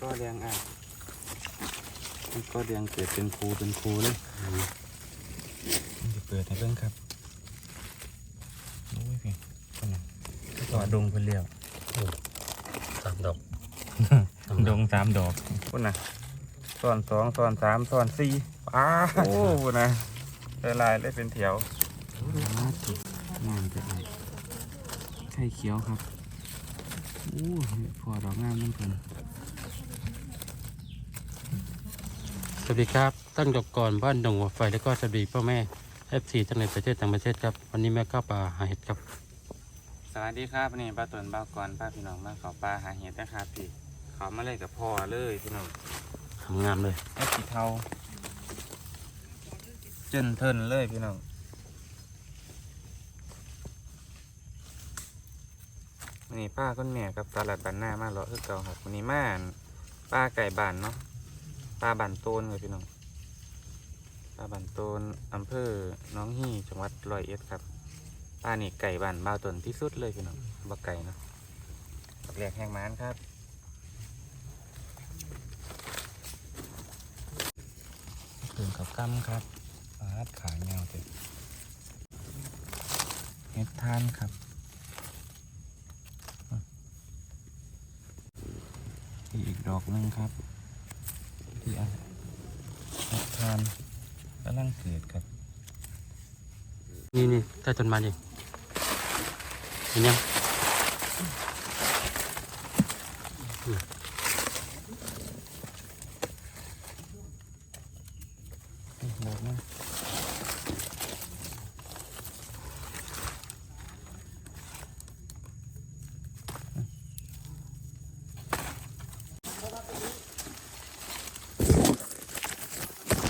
ก็เลี้ยงอะมันก็เลี้ยงเกิดเป็นครูเป็นครูเลยจะเปิดให้เบิ่งครับโอ้ยพี่คนน่ะต่อดงเพิ่นเลี้ยวสามดอก ดงสามดอกคนน่ะซ้อนสองซ้อนสามซ้อนสี่อ้าวโอ้พุ่นนะละลายเลยเป็นแถวงามจังเลยไข่เขียวครับ โอ้พอดอกงามนั่นเพิ่น ส วัสดีครับ ตั้งดอกก่อนบ้านดงหัวไฟแล้วก็สวัสดีพ่อแม่ FC ทั้งในประเทศต่างประเทศครับ วันนี้แม่ก้าวป่าหาเห็ดครับ สวัสดีครับนี่ป้าตนบ้าวก่อนป้าพี่น้องมาขอปลาหาเห็ดนะครับพี่ขอมาเลยกับพ่อเลยพี่น้องทำงามเลยไอ้สีเทาเจนเทินเลยพี่น้องวันนี้ป้าก้นแม่กับตลาดบ้านหน้ามาเลาะคือเก่าครับวันนี้มาอั่นป้าไก่บ้านเนาะ ป้าบ้านโตนเลยพี่น้องป้าบ้านโตนอำเภอหน้องฮี่จังหวัดร้อยเอ็ดครับป้านี่ไก่บ้านบ้าวตนที่สุดเลยพี่น้องบ่ไก่เนาะบักแหลกแห้งม้านครับถึงกับกำครับปลาดขาเงาเต็มเฮ็ดทานครับอีกดอกหนึงครับ ที่อันเฮ็ดทานกำลังเกิดครับ นี่นี่ใต้ต้นไม้ดิเห็นยัง อีกดอกหนึง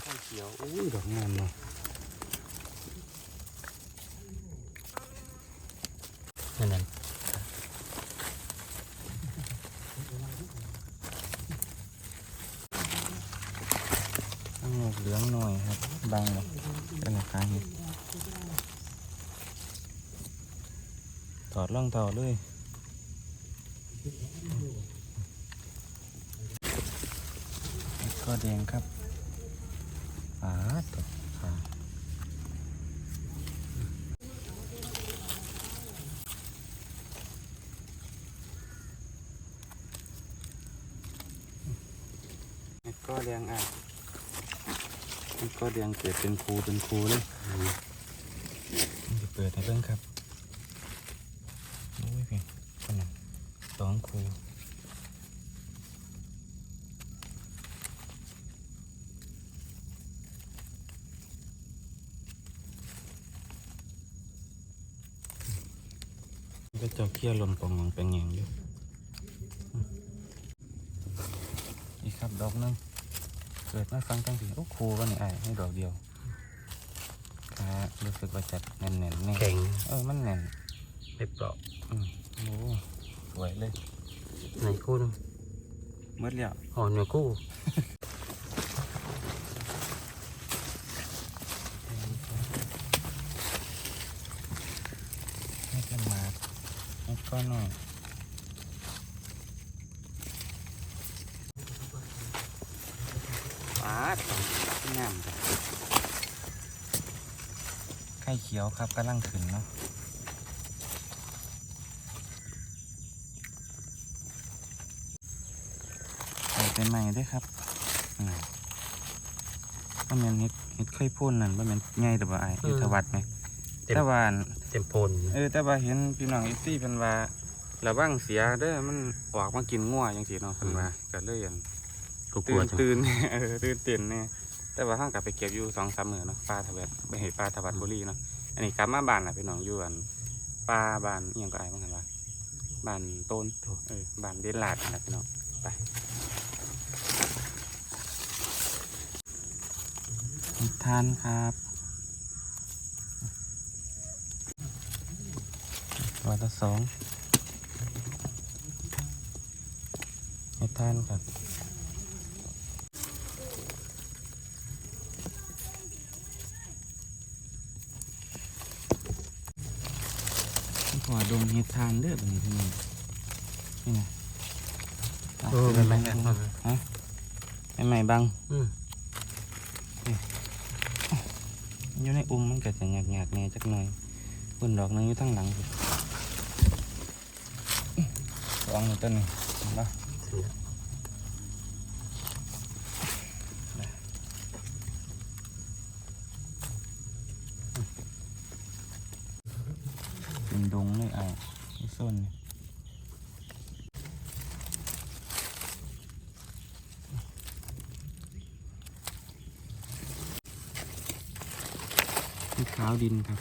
ข้าวเขียวอุ้ยดอกงามเนาะ นั่นนั่น ต้องงอกเหลืองหน่อยครับบางเลยเป็นราคาเห็ดถ อดร่องเต่าเลยเห็ดก็แดงครับปาดตัวขาเห็ดก็แดงอะมันก็เรียงเกิดเป็นครูเป็นครูเลยจะเปิดให้เบิ่งครับโอ้ยพี่คนน่ะสองครู ก็เจ้าเขี้ยวลมปองงองแปงแงงอยู่อืมอีกครับดอกหนึงเกิดมาฟังตั้งทีโอ้ครูวันนี้ไอ้ายให้ดอกเดียวขารู้สึกว่าจัดแน่นๆแน่นแข็งเออมันแน่นไม่เปราะอืมโอ้สวยเลยไหนคู่นึงเมื่อแล้วอ๋อหน่วยคู่ ให้กันมาให้ก้อนหน่อยปาดงามจ้ะไข่เขียวครับกำลังขึ้นเนาะใส่ไปใหม่ด้วยครับอ่าว่าแมันเฮ็ดเฮ็ดไข่พ่นนั่นว่าแมันง่ายหรือเปล่าไอ้ยุทธวัฒน์ไหมเต็มแต่ว่าอันเต็มโพนเออแต่ว่าเห็นพี่น้องอีซี่เพิ่นว่าระวังเสียเด้อมันออกมากินงัวจังซี่เนาะเพิ่นว่าก็เลยอั่นกูกลัตื่วนจังตื่นเออตื่นเต้นแน่แต่ว่าเฮากลับไปเก็บอยู่2-3มื้อเนาะปลาทะเวดไปเห็นปลาทวัดบุรีเนาะ อันนี้กลับมาบ้านน่ะพี่น้องอยู่อันปลาบ้านอียังก็อายว่ากันว่าบ้านโตนเออบ้านเดนลาดนั่นน่ะพี่น้องไปท่านครับวันละสองให้ทานครับ ดมเห็ดทานเด้อแบบนี้พี่น้องนี่ไงตเออไม่ไม่ไม่ไม่ ฮะไม่ไม่บังอืมอยู่ในอุ้มมันก็จะหยากๆแหน่จักหน่อยบนดอกหนึงอยู่ทั้งหลังพุ่นสองนี่ต้นนี่เห็นปะเป็นดงเลยอะไอ้ ส้นนี่ที่ขาวดินครับ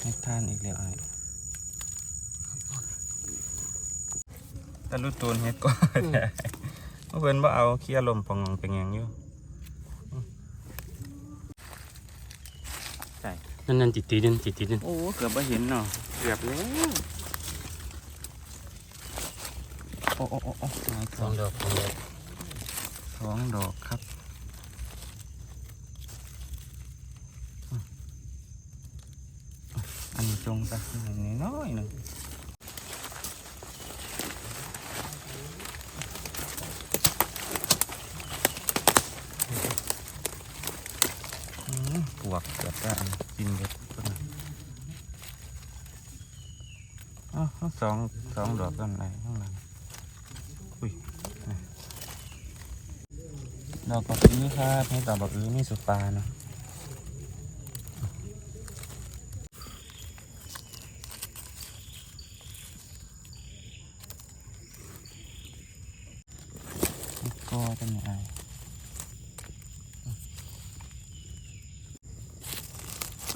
ให้ทานอีกแล้วไอ้แต่รู้ตัวเฮ็ดก็ได้เมื่อเพิ่นบ่เอาเคลียร์ลมปองงเป็นหยังอยู่ นั่นนั่นจิตตีดินจิตตีดินโอ้เกือบบ่เห็นเนาะเกือบแล้วโอ้โอ้โอ้โอ้หายสสอองงดอกสองดอกสองดอกครับอืมอันนี้จงซะนิดน้อยหนึ่ง อืมป วกเกือบจะอันกินเด็ดต้นะอ๋อสองสองดอกกันอะไรข้างหลังอุ้ยดอกกระพีครับให้ดอกกระพีนี่สุปลาเนาะนี่ก็ต้นไหนไอ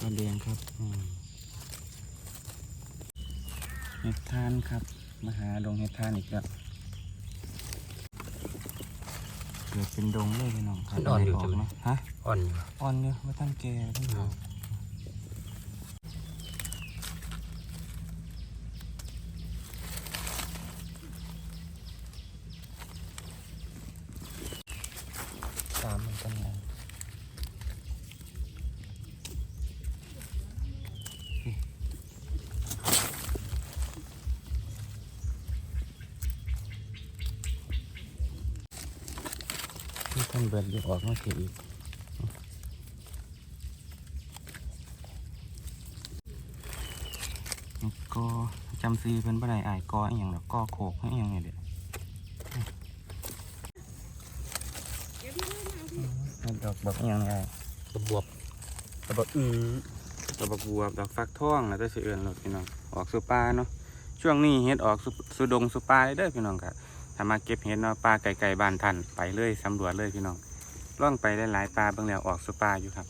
กระเลียงครับอืมเห็ดทานครับ มาหาดงเห็ด ทานอีกแล้วเกิดเป็นดงเลยพี่น้องครับมันอ่อนอยู่ใช่ไหมเนาะฮะอ่อนอยู่ อ่อนเยอะว่าท่านแก่ท่านอ๋อตามมันกันไงที่ท่าน เบิดอออกมาเสียอีกก็จำซื้อเพิ่นบ่ได้อายกออีหยังดอกกอโขกอีหยังนี่เด้อดอกบอกอีหยังนี่อ้ายกระบวบดอกบักอือดอกบักบัวดอกฟักทองแล้วแต่สิเอิ้นโลดพี่น้องออกสู่ป่าเนาะช่วงนี้เฮ็ดออกสู่สู่ดงสู่ป่าเลยเด้อพี่น้องครับ ถ้ามาเก็บเฮ็ดเนาะป่าไกลๆบ้านท่านไปเลยสำรวจเลยพี่น้องล่องไปหลายๆป่าเบิ่งแล้วออกสู่ป่าอยู่ครับ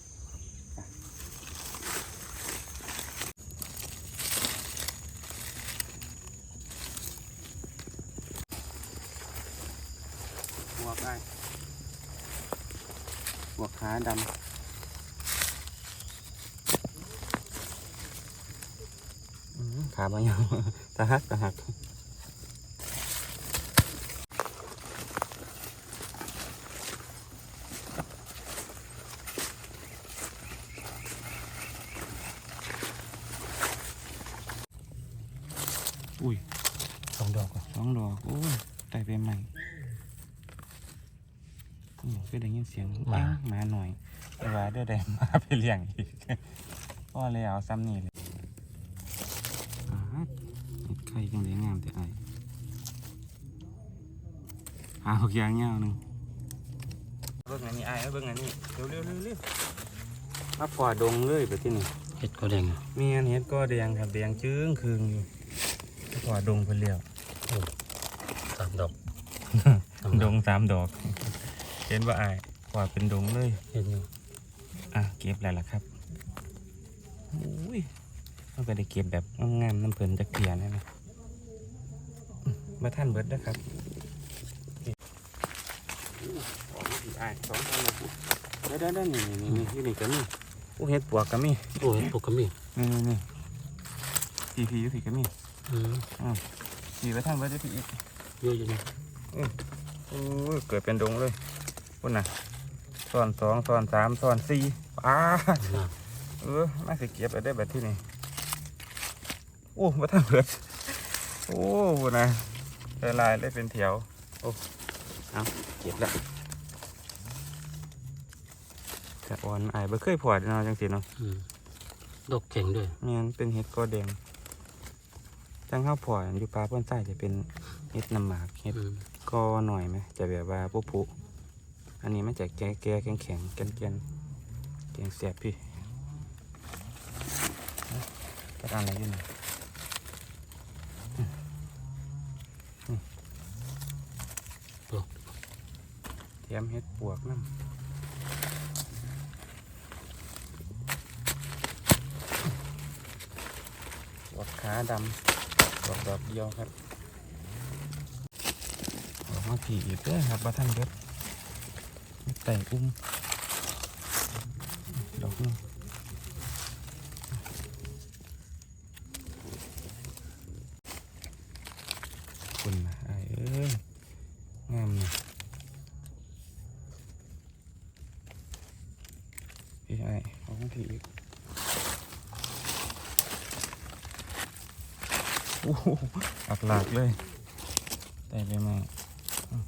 บวกได้บวกขาดำขาบางอย่างตะหักตะหักอุ้ย สองดอกอะ สองดอกโอ้ยไต่ไปใหม่ อืมคือได้ยินเสียงแอ๊ะหมาหน่อยแต่ว่าเดี๋ยวได้มาไปเลี้ยงอีกพ่อเลยเอาซ้ำนี่เลยอ่าฮะเห็ดไข่จังเลยงามแต่ไอหาหกอยางเงาหนึ่งเบิ่งอันนี้ไอ้ายเอาเบิ่งอันนี้เร็วเร็วเร็วเร็วมาปอดงเลยไปที่นี่เห็ดก็แดงอะเมียนเห็ดก็แดงครับแดงจึ้งคืงอยู่ปอดงเพิ่นเลี้ยวสามดอกสามดดอกงสามดอก เห็นว่าอายกว่าเป็นดงเลย เห็ดอยู่อะเก็บแล้วล่ะครับอุ้ยมันก็ได้เก็บแบบงามๆน้ำเพลินจะเกลียนะนะอืมมาท่านเบิร์ดนะครับนี่ออกมาอีกอ้ายสองท่านนะได้ได้ได้นี่นี่นี่นี่นี่ก็มีอู้เห็ดปวกก็มีโอ้เห็ดปกกระมี่นี่นี่นี่พีพีอยู่พีก็มีอืมพีไปท่านเบิร์ดได้พีอีกเยอะอยู่นี่โอ้ยเกิดเป็นดงเลย พุ่นน่ะซ้อนสองซ้อนสามซ้อนสี่อ้าน่ะเออมาสิเก็บไปได้แบบที่นี่โอ้มาทำเบิดโอ้โหนะละลายเลยเป็นแถวโอ้เอาเก็บละกระอ่อนอายบ่เคยพอดเนาะจังสิเนาะอืมดกแข็งด้วยแม่นเป็นเห็ดกอแดงจังข้าวพอดอยู่ปลาป้อนใต้จะเป็นเห็ดน้ำหมากเห็ดอืมกอหน่อยไหมจะแบบว่าปุ๊ปุ อันนี้มันจะแก่แก่แข็งแข็งแกนแกนแกงแสบพี่กระดานอะไรอยู่นี่ปลวกเตรียมเห็ดปวกน้ำปวกขาดำดอกดอกเดียวครับออกมาผีอีกเด้อครับบ้าท่านเบิด แต่งอุ้มดอกนึงคุณนะไอ้เอ้ยงามนะพี่ไอ้ายออกมาผีอีกโอ้โหอักหลากเลย แต่ไปมาอืม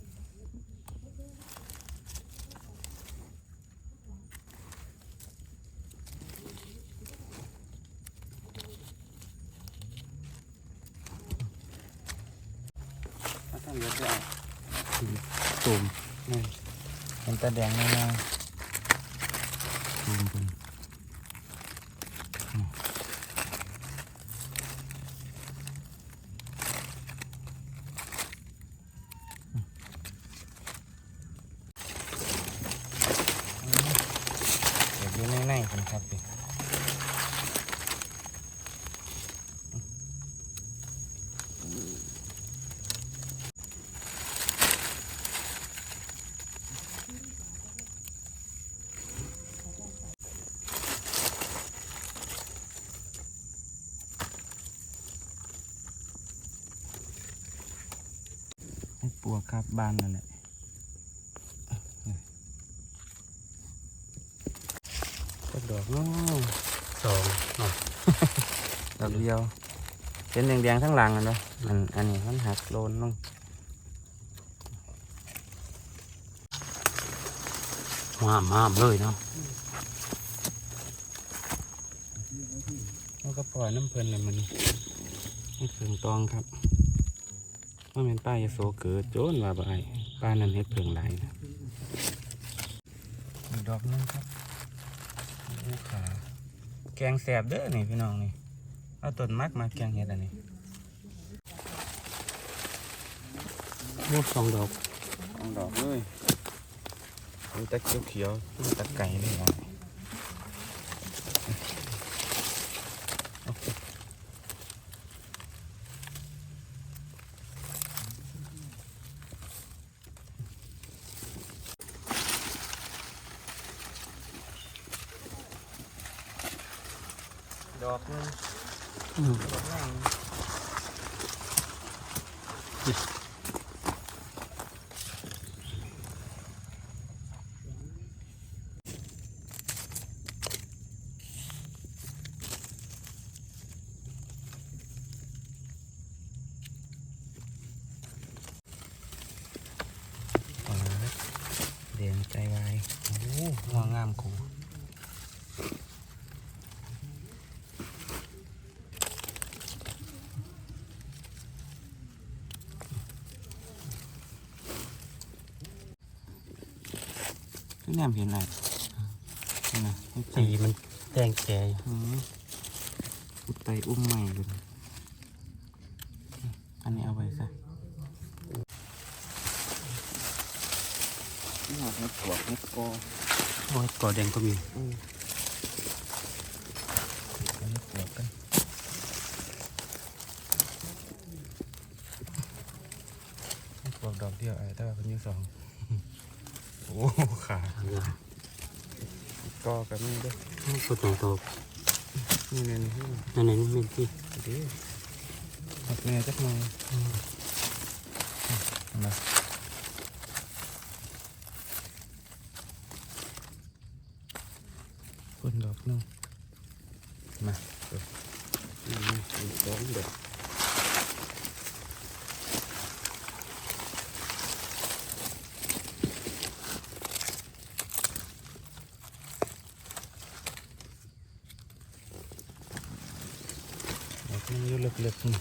มาทำเยอะด้วยตุ่มนี่มันตา แดงแน่ๆตุ่มเป็นอืมเดี๋ยวอยู่ในๆกันครับพี่ให้ป วกครับบ้านนั่นแหละก็ดอกเน้อสองเนาะดอกเดียว เป็นแดงๆทั้งหลังอันเนาะอันอันนี้มันหักโลนลงห้ามห้ามเลยเนาะแล้วก็ปล่อยน้ำเพลินเลยมันให้เพิงตองครับ ว่าเป็นป้ายาโสเกิดโจนว่าบ่ไอ้ป้านั้นเฮ็ดเพิงหลายนะอีกดอกหนึงครับโอ้ขาแกงแสบเด้อนี่พี่น้องนี่เอาต้นมักมาแกงเฮ็ดอันนี้โอ้สองดอกสองดอกเลยมันตะเขียวเขียวๆมันตะไก่เลยอะดอกหนึง อืม ดอกหนึง ปลาเดียงใจวายโอ้โหหัวงามกูคือ แนมเห็นอะไรนี่นะให้ใจสีมันแดงแก่อยู่อืมอุดไตอุ้มใหม่เลยอันนี้เอาไว้ซะนี่หอดเห็ดปวกเห็ดกอโอ้ยกอแดงก็มีอืมอันนี้ปวกกันปวกดอกเดียวไอ้แต่ว่าเป็นอยี่สองโอ้ ขาทางยาวกอกับนี่ด้วยโอ้ตัวตัวตัวนี่นี่นี่นั่นนี่นนี่ที่ดีหักแม่จักหน่อยนะคนดอกหนึงมาเปิดนี่นะอีกสองดอก เลือกขึ้น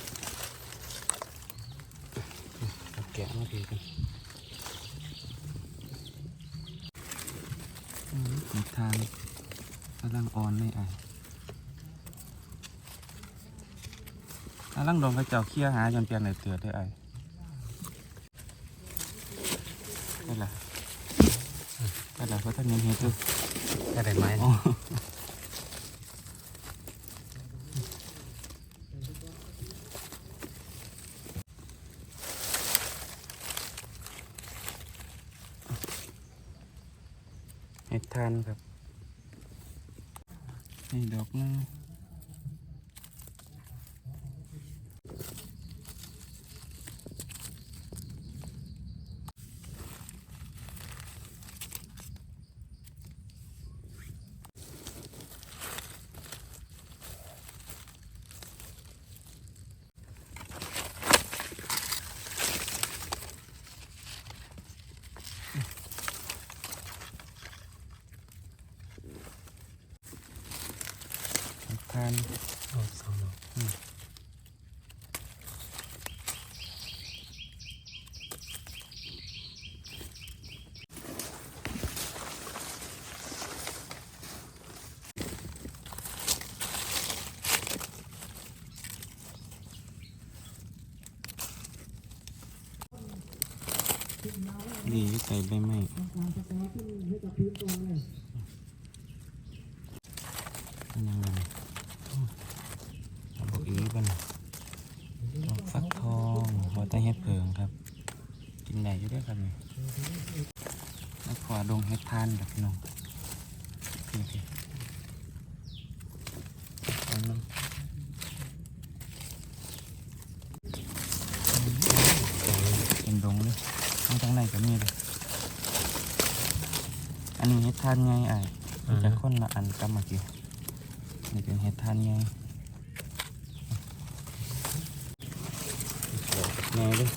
เอา แกะมาดีกันอืมดทานกำลังอ่อนเลยไอ้กำลังโดนกระเจ้าเคี้ยหาจนเปลี่ยนเลยเตือดได้ไอ้ได้ละได้ละเพราะท่านยังเห็ดอยู่ได้ไหม อ๋อเห็ดทานครับ นี่ดอกหนึงเห็ดทาน เอาสองดอก ดีใส่ใบไม้อันยังไงเอาบอกอีกกันดอกฟักทองหัวใต้เห็ดเผิงครับ กินไหนอยู่ด้วยครับนี่แล้วขวาดงเห็ดทานแบบน้องพี่พี่เอาน้ำเป็นดงเลยข้างทางในก็มีเลยอันนี้เห็ด ทานไงไอ้ายมันจะคนละอันกับเมื่อกี้นี่เป็นเห็ดทานไงไงด้วย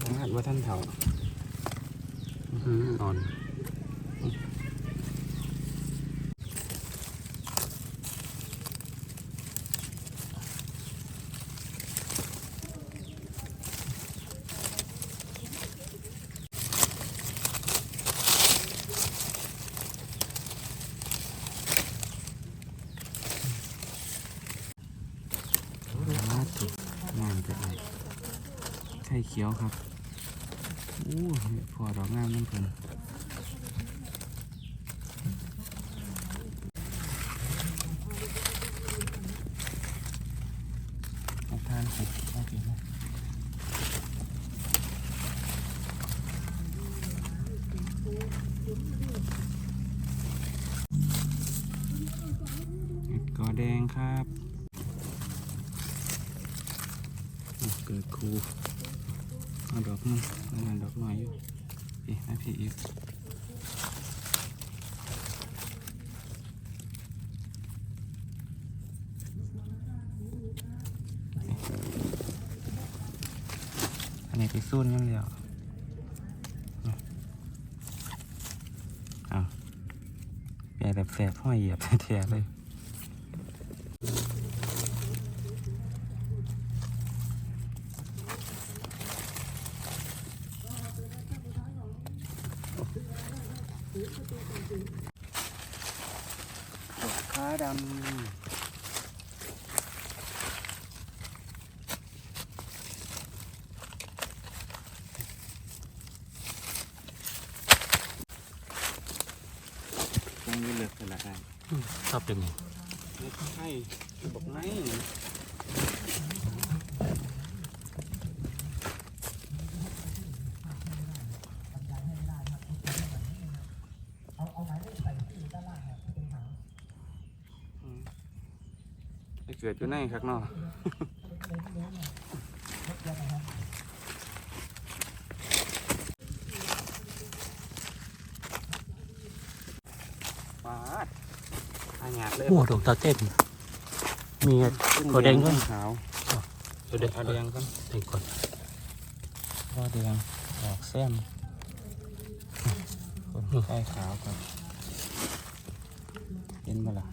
ต้องหัดว่าท่านเถา อื้อหืออ่อน มาติดงามจะไอไข่ เขียวครับอู้พอดอกงามนั่นเพิ่นเอาทานสิเอาสินะเห็ดกอแดงครับ เกิดครู เอาดอกนึงเอางานดอกหน่อยอยู่พี่ให้พี่อีกอันนี้ไปสู้นั่นแล้วเอาแปรแบบแสบห้อยเหยียบแท้เลย ดอกค้าดำตรงนี้เลือกไปละอะชอบเป็นไงไม่ใช่บอกไงไปเกิดอยู่ในครับเนาะ ดอกตาเต้นมีขอแดงก่นขาวตัวแดงอแดงก่อนแดงก่อนพอแดงดอกแซมคนใกล้ขาวครับเห็นมาละ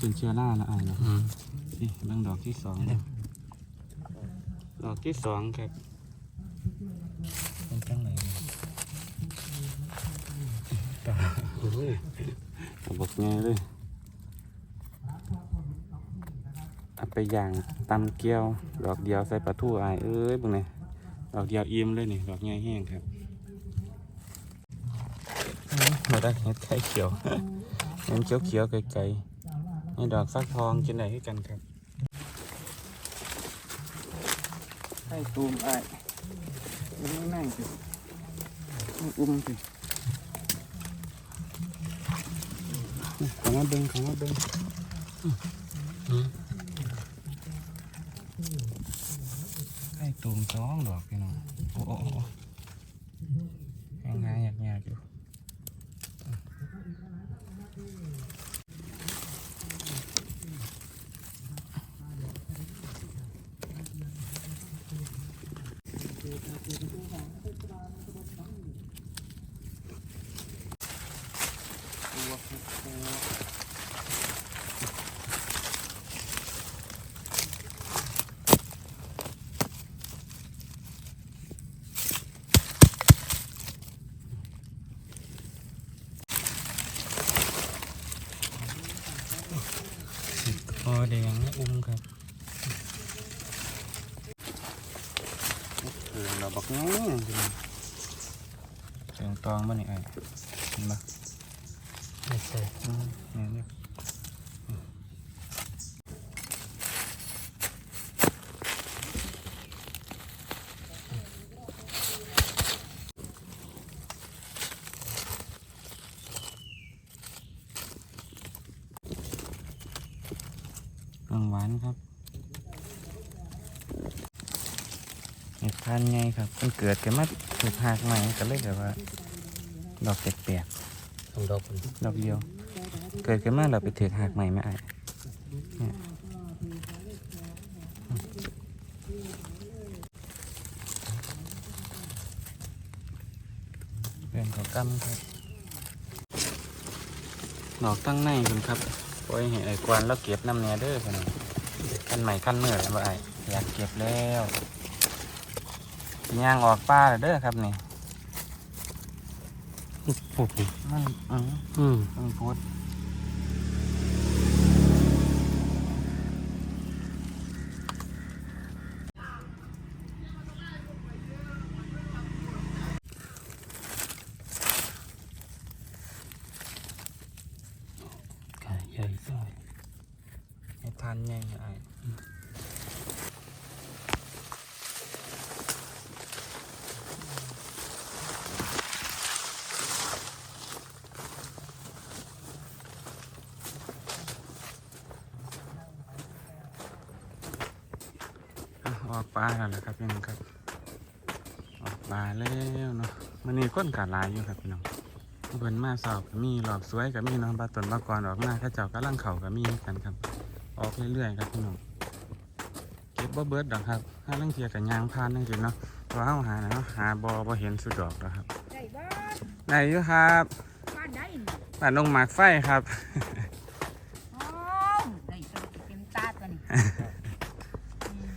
ถึนเชื้อราละอายนะนี่เบื้องดอกที่สองดอกที่สองครับาโอ้ยเอาบกไงเลยเอาไปย่างตำเกี๊ยวดอกเดียวใส่ปลาทูอายเอ้ยบิ่งนี่ดอกเดียวอิ่มเลยนี่ดอกใหญ่แห้งครับมาได้เห็ดไข่เขียวเห็นเขียวเขียวไกลๆนี่ดอกฟักทองกินได้คือกันครับไข่ตูมอายมันไม่นั่งสิอุ้มสิเขามาเบิ่งขามาเบิ่งอืมไข่ตูมสองดอกพี่น้องโอ้โอ้โอ้แห้งหายากยากๆอยู่คอแดงนะอุ้มครับเออเราบอ กงี้จริงเสียงตองมันนี่ไอ้เห็นปะไม่ใช่อืมเนี่ยเนี่ยเครื่องหวานครับเห็ดทานไง ครับ มันเกิดกันมาถูกหักใหม่ก็เลยแบบว่า ดอกแปลกๆสองดอกคนดอกเดียว เกิดขึ้นมาเราไปถือหักใหม่ไหมไอ้เนี่ยเรื่องของกำครับดอกตั้งในคุณครับปล่อยให้ไอ้กวนแล้วเก็บน้ำเนียเด้อคนขั้นใหม่ขั้นเมื่อแล้วบ่ไอ้อยากเก็บแล้ว ย่างออกป้าแล้วเด้อครับนี่พูดดิมันอืมอืมมันพูดไก่ใหญ่ซอยให้ทานยังไงอะออกปลาแล้วล่ะครับพี่น้องครับ ออกปลาแล้วเนาะมันนี่ก้นกาดหลายอยู่ครับพี่น้องเพิ่นมาสอบก็มีหลอกสวยก็มีเนาะบาตนบากรออกมาเข้าเจ้ากำลังเข่าก็มีกันครับ ออกเรื่อยๆครับพี่น้องเก็บบ่เบิดดอกครับถ้าลังเทียกับยางพานนั่งกินเนาะเพราะเฮาหาเนาะหาบ่บ่เห็นสุดดอกแล้วครับได้บ้านไหนอยู่ครับบ้านได้นี่บ้านดงหมากไฟครับ อ๋อได้ตัวเต็มตาตัวนี้อืม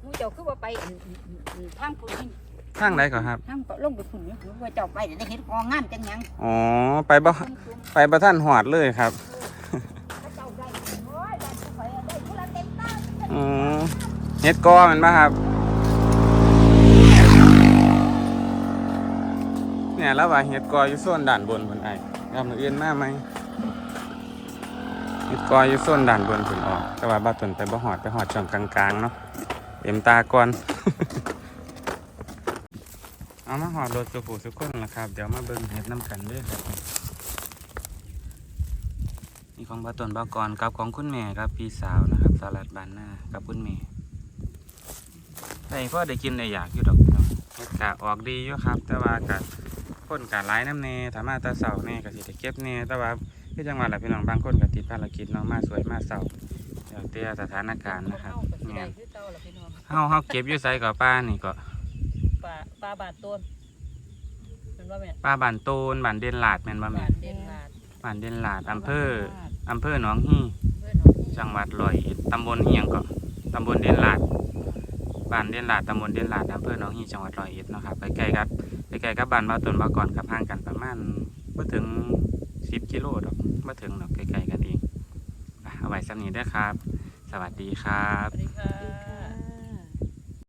หมูเจ้าคือว่าไปอันอันอันอันทางพุ่นนี่ทางไหนก่อนครับ ทางก็ลงไปพุ่นนี่คือว่าเจ้าไปได้เห็นกองงามจังหยังอ๋อ ไปบ่ตุ้มไปบ่ท่านหอดเลยครับๆเขาเจ้าได้โอ้ยบ้านผู้ข่อยอะได้ผู้ละเต็มตาอือเฮ็ดกอแมันบ่ครับ เนี่ยแล้วว่าเฮ็ดกออยู่โซนด้านบนเพิ่นไอ้ยามมื้ออื่นมาไหมเฮ็ดกออยู่โซนด้านบนเพิ่นออก แต่ว่าบ่ต้นไปบ่ฮอดไปฮอดช่องกลางๆเนาะ เต็มตาก่อน เอามาหอดรถสุผู้สุกคนละครับ เดี๋ยวมาเบิ่งเฮ็ดน้ำกันด้อครับนี่ของบ่ต้นบ่ก่อนกับของคุณแม่ครับพี่สาวนะครับสลัดบานหน้ากับคุณแม่ไอ้พ่อได้กินได้อยากอยู่ดอกเฮ็ดกะออกดีอยู่ครับ แต่ว่ากะคนกะหลายน้ำแน่ถ้ามาต่เช้าแน่ก็สิได้เก็บแน่แต่ว่าคือจังหวัดละพี่น้องบางคนก็ติดภารกิจเนาะมาสวยมาเช้า เดี๋ยวแต่สถานการณ์นะครับเฮาก็สิแม่ได้นคือเก่าล่ะพี่น้องเฮาเฮาเก็บอยู่ไสก็ป้านี่ก็ปลาปลาบาดต้นเป็นว่าแม่นป้าบ้านโตนบ้านเด่นลาดแม่นบ่แม่บาดเด่นลาดบบ้านเด่นลาดอำเภออำเภอหนองฮี่เพื่อนน้องนี่จังหวัดร้อยเอ็ดตำบลเฮียงก็ตำบลเด่นลาดบ้านเด่นลาดตำบลเด่นลาดอำเภอหนองฮีจังหวัดร้อยเอ็ดเนาะครับใกล้ๆครับใกล้ๆกับบ้านบ้านต้นบ้านก่อนกับห่างกันประมาณไม่ถึงสิบกิโลดอกไม่ถึงดอกใกล้ๆกันเองอะ เอาไว้สักนี้เด้อครับ สวัสดีครับ